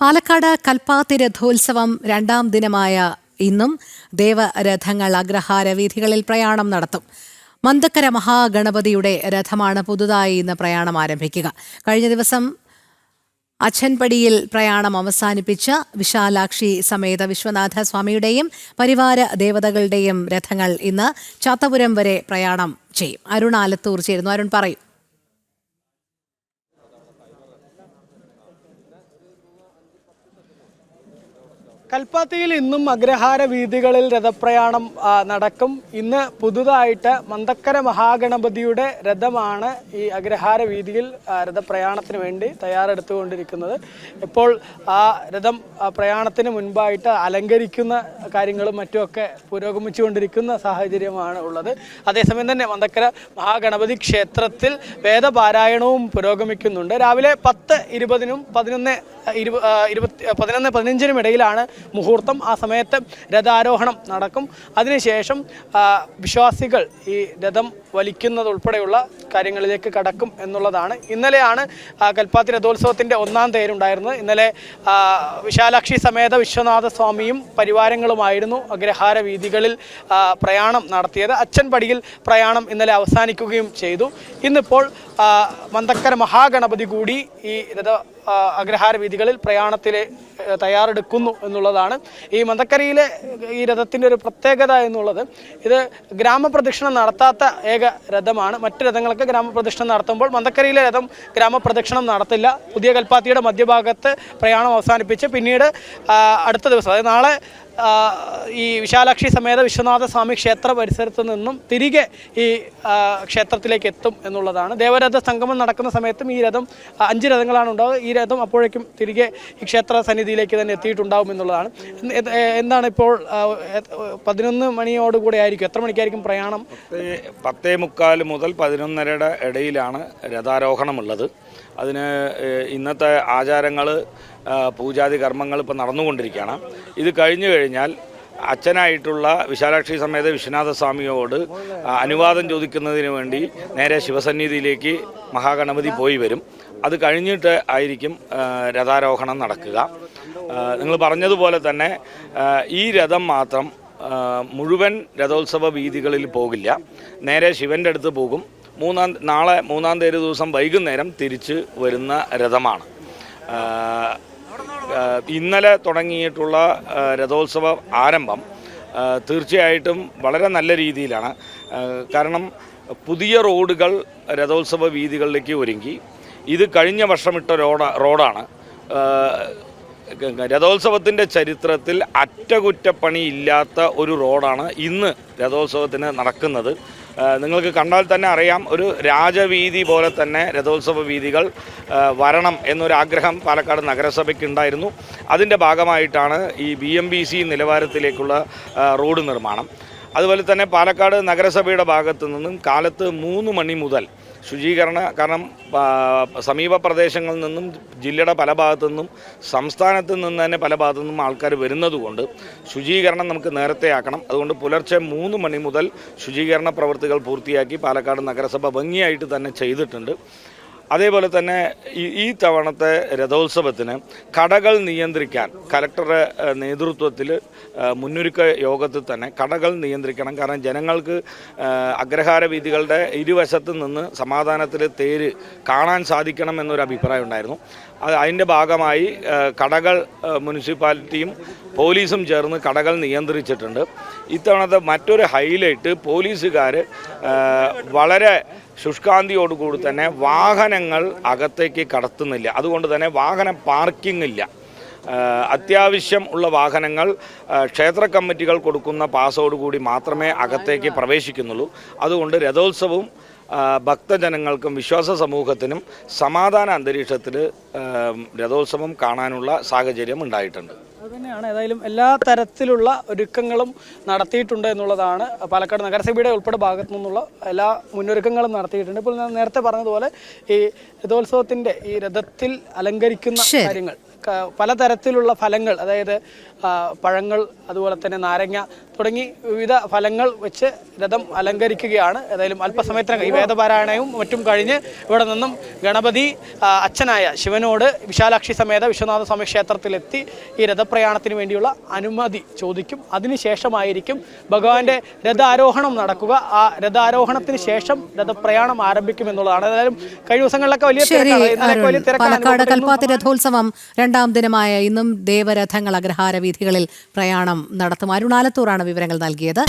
പാലക്കാട് കൽപ്പാത്തി രഥോത്സവം രണ്ടാം ദിനമായ ഇന്നും ദേവരഥങ്ങൾ അഗ്രഹാര വീഥികളിൽ പ്രയാണം നടത്തും. മന്തക്കര മഹാഗണപതിയുടെ രഥമാണ് പുതുതായി ഇന്ന് പ്രയാണം ആരംഭിക്കുക. കഴിഞ്ഞ ദിവസം അച്ഛൻപടിയിൽ പ്രയാണം അവസാനിപ്പിച്ച വിശാലാക്ഷി സമേത വിശ്വനാഥ സ്വാമിയുടെയും പരിവാര ദേവതകളുടെയും രഥങ്ങൾ ഇന്ന് ചാത്തപുരം വരെ പ്രയാണം ചെയ്യും. അരുൺ ആലത്തൂർ ചേരുന്നു. അരുൺ പറയൂ. കൽപ്പാത്തിയിൽ ഇന്നും അഗ്രഹാര വീഥികളിൽ രഥപ്രയാണം നടക്കും. ഇന്ന് പുതുതായിട്ട് മന്തക്കര മഹാഗണപതിയുടെ രഥമാണ് ഈ അഗ്രഹാര വീഥിയിൽ രഥപ്രയാണത്തിന് വേണ്ടി തയ്യാറെടുത്തുകൊണ്ടിരിക്കുന്നത്. ഇപ്പോൾ ആ രഥം പ്രയാണത്തിന് മുൻപായിട്ട് അലങ്കരിക്കുന്ന കാര്യങ്ങളും മറ്റുമൊക്കെ പുരോഗമിച്ചുകൊണ്ടിരിക്കുന്ന സാഹചര്യമാണ് ഉള്ളത്. അതേസമയം തന്നെ മന്തക്കര മഹാഗണപതി ക്ഷേത്രത്തിൽ വേദപാരായണവും പുരോഗമിക്കുന്നുണ്ട്. രാവിലെ പത്ത് ഇരുപതിനും പതിനൊന്ന് ഇരുപ ഇരുപത്തി പതിനൊന്ന് പതിനഞ്ചിനും ഇടയിലാണ് മുഹൂർത്തം ആ സമയത്ത് രഥാരോഹണം നടക്കും. അതിനുശേഷം വിശ്വാസികൾ ഈ രഥം വലിക്കുന്നത് ഉൾപ്പെടെയുള്ള കാര്യങ്ങളിലേക്ക് കടക്കും എന്നുള്ളതാണ്. ഇന്നലെയാണ് കൽപ്പാത്തി രഥോത്സവത്തിന്റെ ഒന്നാം തേരുണ്ടായിരുന്നത്. ഇന്നലെ വിശാലാക്ഷി സമേത വിശ്വനാഥ സ്വാമിയും പരിവാരങ്ങളുമായിരുന്നു അഗ്രഹാര വീതികളിൽ പ്രയാണം നടത്തിയത്. അച്ഛൻപടിയിൽ പ്രയാണം ഇന്നലെ അവസാനിക്കുകയും ചെയ്തു. ഇന്നിപ്പോൾ മന്തക്കര മഹാഗണപതി കൂടി ഈ രഥ അഗ്രഹാര വീതികളിൽ പ്രയാണത്തിലെ തയ്യാറെടുക്കുന്നു എന്നുള്ളതാണ്. ഈ മന്തക്കരയിലെ ഈ രഥത്തിന്റെ ഒരു പ്രത്യേകത എന്നുള്ളത്. ഇത് ഗ്രാമപ്രദക്ഷിണം നടത്താത്ത ഏക രഥമാണ്. മറ്റു രഥങ്ങളൊക്കെ ഗ്രാമപ്രദക്ഷിണം നടത്തുമ്പോൾ മന്തക്കരയിലെ രഥം ഗ്രാമപ്രദക്ഷിണം നടത്തില്ല. പുതിയ കൽപ്പാത്തിയുടെ മധ്യഭാഗത്ത് പ്രയാണം അവസാനിപ്പിച്ച് പിന്നീട് അടുത്ത ദിവസം അതായത് നാളെ ഈ വിശാലാക്ഷി സമേത വിശ്വനാഥ സ്വാമി ക്ഷേത്ര പരിസരത്ത് നിന്നും തിരികെ ഈ ക്ഷേത്രത്തിലേക്ക് എത്തും എന്നുള്ളതാണ്. ദേവരഥ സംഗമം നടക്കുന്ന സമയത്തും ഈ രഥം അഞ്ച് രഥങ്ങളാണ് ഉണ്ടാവുക. ഈ രഥം അപ്പോഴേക്കും തിരികെ ഈ ക്ഷേത്ര സന്നിധിയിലേക്ക് തന്നെ എത്തിയിട്ടുണ്ടാവും എന്നുള്ളതാണ്. എന്ത്- എന്ത്- എന്താണ് ഇപ്പോൾ പതിനൊന്ന് മണിയോടുകൂടി ആയിരിക്കും. എത്ര മണിക്കായിരിക്കും പ്രയാണം? പത്തേ മുക്കാൽ മുതൽ പതിനൊന്നരയുടെ ഇടയിലാണ് രഥാരോഹണമുള്ളത്. അതിന് ഇന്നത്തെ ആചാരങ്ങൾ പൂജാതി കർമ്മങ്ങൾ ഇപ്പോൾ നടന്നുകൊണ്ടിരിക്കുകയാണ്. ഇത് കഴിഞ്ഞു കഴിഞ്ഞാൽ അച്ഛനായിട്ടുള്ള വിശാലാക്ഷി സമേത വിശ്വനാഥ സ്വാമിയോട് അനുവാദം ചോദിക്കുന്നതിന് വേണ്ടി നേരെ ശിവസന്നിധിയിലേക്ക് മഹാഗണപതി പോയി വരും. അത് കഴിഞ്ഞിട്ട് ആയിരിക്കും രഥാരോഹണം നടക്കുക. നിങ്ങൾ പറഞ്ഞതുപോലെ തന്നെ ഈ രഥം മാത്രം മുഴുവൻ രഥോത്സവ വീതികളിൽ പോകില്ല. നേരെ ശിവന്റെ അടുത്ത് പോകും. മൂന്നാം നാളെ മൂന്നാം തീയതി ദിവസം വൈകുന്നേരം തിരിച്ച് വരുന്ന രഥമാണ്. ഇന്നലെ തുടങ്ങിയിട്ടുള്ള രഥോത്സവ ആരംഭം തീർച്ചയായിട്ടും വളരെ നല്ല രീതിയിലാണ്. കാരണം പുതിയ റോഡുകൾ രഥോത്സവ വീതികളിലേക്ക് ഒരുങ്ങി. ഇത് കഴിഞ്ഞ വർഷം ഇട്ട റോഡ റോഡാണ്. രഥോത്സവത്തിന്റെ ചരിത്രത്തിൽ അറ്റകുറ്റപ്പണി ഇല്ലാത്ത ഒരു റോഡാണ് ഇന്ന് രഥോത്സവത്തിന് നടക്കുന്നത്. നിങ്ങൾക്ക് കണ്ടാൽ തന്നെ അറിയാം ഒരു രാജവീതി പോലെ തന്നെ രഥോത്സവ വീതികൾ വരണം എന്നൊരാഗ്രഹം പാലക്കാട് നഗരസഭയ്ക്ക് ഉണ്ടായിരുന്നു. അതിന്റെ ഭാഗമായിട്ടാണ് ഈ ബി എം ബി സി നിലവാരത്തിലേക്കുള്ള റോഡ് നിർമ്മാണം. അതുപോലെ തന്നെ പാലക്കാട് നഗരസഭയുടെ ഭാഗത്തു നിന്നും കാലത്ത് മൂന്ന് മണി മുതൽ ശുചീകരണ കാരണം സമീപ പ്രദേശങ്ങളിൽ നിന്നും ജില്ലയുടെ പല ഭാഗത്തു നിന്നും സംസ്ഥാനത്ത് നിന്ന് തന്നെ പല ഭാഗത്തു നിന്നും ആൾക്കാർ വരുന്നതുകൊണ്ട് ശുചീകരണം നമുക്ക് നേരത്തെ ആക്കണം. അതുകൊണ്ട് പുലർച്ചെ മൂന്ന് മണി മുതൽ ശുചീകരണ പ്രവൃത്തികൾ പൂർത്തിയാക്കി പാലക്കാട് നഗരസഭ ഭംഗിയായിട്ട് തന്നെ ചെയ്തിട്ടുണ്ട്. അതേപോലെ തന്നെ ഈ തവണത്തെ രഥോത്സവത്തിന് കടകൾ നിയന്ത്രിക്കാൻ കലക്ടറുടെ നേതൃത്വത്തിൽ മുന്നൊരുക്ക യോഗത്തിൽ തന്നെ കടകൾ നിയന്ത്രിക്കണം. കാരണം ജനങ്ങൾക്ക് അഗ്രഹാര വീതികളുടെ ഇരുവശത്ത് നിന്ന് സമാധാനത്തിൽ തേര് കാണാൻ സാധിക്കണം എന്നൊരു അഭിപ്രായം ഉണ്ടായിരുന്നു. അത് അതിന്റെ ഭാഗമായി കടകൾ മുനിസിപ്പാലിറ്റിയും പോലീസും ചേർന്ന് കടകൾ നിയന്ത്രിച്ചിട്ടുണ്ട്. ഇത്തവണത്തെ മറ്റൊരു ഹൈലൈറ്റ് പോലീസുകാർ വളരെ ശുഷ്കാന്തിയോടുകൂടി തന്നെ വാഹനങ്ങൾ അകത്തേക്ക് കടത്തുന്നില്ല. അതുകൊണ്ട് തന്നെ വാഹന പാർക്കിംഗ് ഇല്ല അത്യാവശ്യം ഉള്ള വാഹനങ്ങൾ ക്ഷേത്ര കമ്മിറ്റികൾ കൊടുക്കുന്ന പാസോടുകൂടി മാത്രമേ അകത്തേക്ക് പ്രവേശിക്കുന്നുള്ളൂ. അതുകൊണ്ട് രഥോത്സവവും ഭക്തജനങ്ങൾക്കും വിശ്വാസ സമൂഹത്തിനും സമാധാന അന്തരീക്ഷത്തിൽ രഥോത്സവം കാണാനുള്ള സാഹചര്യം ഉണ്ടായിട്ടുണ്ട്. അതുതന്നെയാണ് ഏതായാലും എല്ലാ തരത്തിലുള്ള ഒരുക്കങ്ങളും നടത്തിയിട്ടുണ്ട് എന്നുള്ളതാണ് പാലക്കാട് നഗരസഭയുടെ ഉൾപ്പെടെ ഭാഗത്തു നിന്നുള്ള എല്ലാ മുന്നൊരുക്കങ്ങളും നടത്തിയിട്ടുണ്ട്. ഇപ്പോൾ ഞാൻ നേരത്തെ പറഞ്ഞതുപോലെ ഈ രഥോത്സവത്തിന്റെ ഈ രഥത്തിൽ അലങ്കരിക്കുന്ന കാര്യങ്ങൾ പലതരത്തിലുള്ള ഫലങ്ങൾ അതായത് പഴങ്ങൾ അതുപോലെ തന്നെ നാരങ്ങ തുടങ്ങി വിവിധ ഫലങ്ങൾ വെച്ച് രഥം അലങ്കരിക്കുകയാണ്. ഏതായാലും അല്പസമയത്തിനകം ഈ വേദപാരായണവും മറ്റും കഴിഞ്ഞ് ഇവിടെ നിന്നും ഗണപതി അച്ഛനായ ശിവനോട് വിശാലാക്ഷി സമേത വിശ്വനാഥ സ്വാമി ക്ഷേത്രത്തിലെത്തി ഈ രഥപ്രയാണത്തിന് വേണ്ടിയുള്ള അനുമതി ചോദിക്കും. അതിനുശേഷമായിരിക്കും ഭഗവാന്റെ രഥാരോഹണം നടക്കുക. ആ രഥാരോഹണത്തിന് ശേഷം രഥപ്രയാണം ആരംഭിക്കും എന്നുള്ളതാണ്. ഏതായാലും കഴിഞ്ഞ ദിവസങ്ങളിലൊക്കെ വലിയ തിരക്കാണ്. വലിയ തിരക്കാണ് രഥോത്സവം രണ്ടാം ദിനമായ ഇന്നും ദേവരഥങ്ങൾ അഗ്രഹാര വീഥികളിൽ പ്രയാണം നടത്തും. അരുണാലത്തൂറാണ് വിവരങ്ങൾ നൽകിയത്.